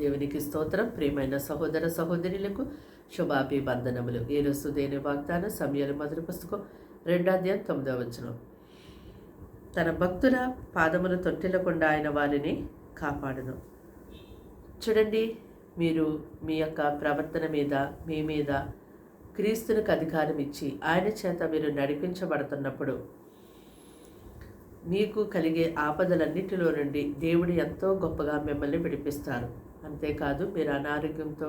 దేవునికి స్తోత్రం. ప్రియమైన సహోదర సహోదరులకు శుభాభివందనములు. ఈరోజు దేని వాగ్దాన సమయాలు మొదటి పుస్తకం రెండాధ్యాయం తొమ్మిదో తొమ్మిదవ తన భక్తుల పాదములు తొట్టిల్లకుండా ఆయన వారిని కాపాడును. చూడండి మీరు మీ యొక్క ప్రవర్తన మీద మీ మీద క్రీస్తునికి అధికారం ఇచ్చి ఆయన చేత మీరు నడిపించబడుతున్నప్పుడు మీకు కలిగే ఆపదలన్నిటిలో నుండి దేవుడు ఎంతో గొప్పగా మిమ్మల్ని విడిపిస్తారు అంతేకాదు మీరు అనారోగ్యంతో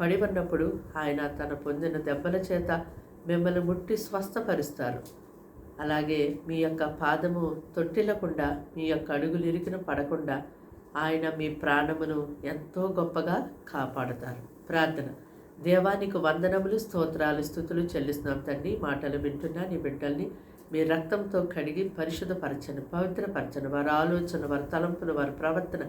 పడి ఉన్నప్పుడు ఆయన తన పొందిన దెబ్బల చేత మిమ్మల్ని ముట్టి స్వస్థపరుస్తారు. అలాగే మీ యొక్క పాదము తొట్టిల్లకుండా మీ యొక్క అడుగులు ఇరికిన పడకుండా ఆయన మీ ప్రాణమును ఎంతో గొప్పగా కాపాడుతారు. ప్రార్థన. దేవానికి వందనములు స్తోత్రాలు స్థుతులు చెల్లిస్తున్నాం తండ్రి మాటలు వింటున్నా నీ బిడ్డల్ని మీ రక్తంతో కడిగి పరిశుద్ధపరచను పవిత్రపరచను వారి ఆలోచన వారి తలంపులు వారి ప్రవర్తన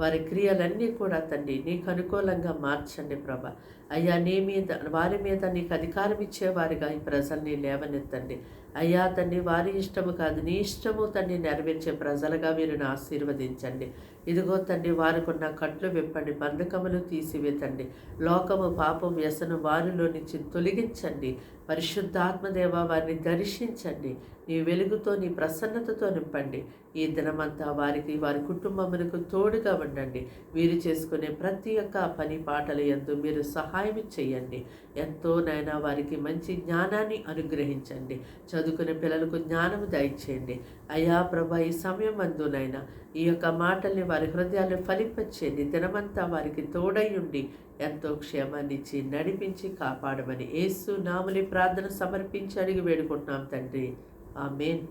వారి క్రియలన్నీ కూడా తండ్రి నీకు అనుకూలంగా మార్చండి ప్రభా. అయ్యా నీ మీద వారి మీద నీకు అధికారం ఇచ్చేవారిగా ఈ ప్రజల్ని లేవనెత్తండి. అయ్యా తండ్రి వారి ఇష్టము కాదు నీ ఇష్టము తండ్రి నెరవేర్చే ప్రజలుగా వీరిని ఆశీర్వదించండి. ఇదిగో తండ్రి వారికున్న కట్లు విప్పండి బంధకములు తీసివేతండి. లోకము పాపం వ్యసనం వారిలో నుంచి తొలగించండి. పరిశుద్ధాత్మదేవ వారిని దర్శించండి. నీ వెలుగుతో నీ ప్రసన్నతతో నింపండి. ఈ దినమంతా వారికి వారి కుటుంబములకు తోడుగా ఉండండి. వీరు చేసుకునే ప్రతి ఒక్క పని పాటలు ఎందు మీరు సహాయం చేయండి. ఎంతో నైనా వారికి మంచి జ్ఞానాన్ని అనుగ్రహించండి. చదువు చదువుకునే పిల్లలకు జ్ఞానము దయచేయండి. అయ్యా ప్రభా ఈ సమయం అందునైనా ఈ యొక్క మాటల్ని వారి హృదయాలు ఫలింపచేయండి. దినమంతా వారికి తోడై ఉండి ఎంతో క్షేమాన్నిచ్చి నడిపించి కాపాడమని ఏసు నాముని ప్రార్థన సమర్పించి అడిగి వేడుకుంటున్నాం తండ్రి. ఆమెన్.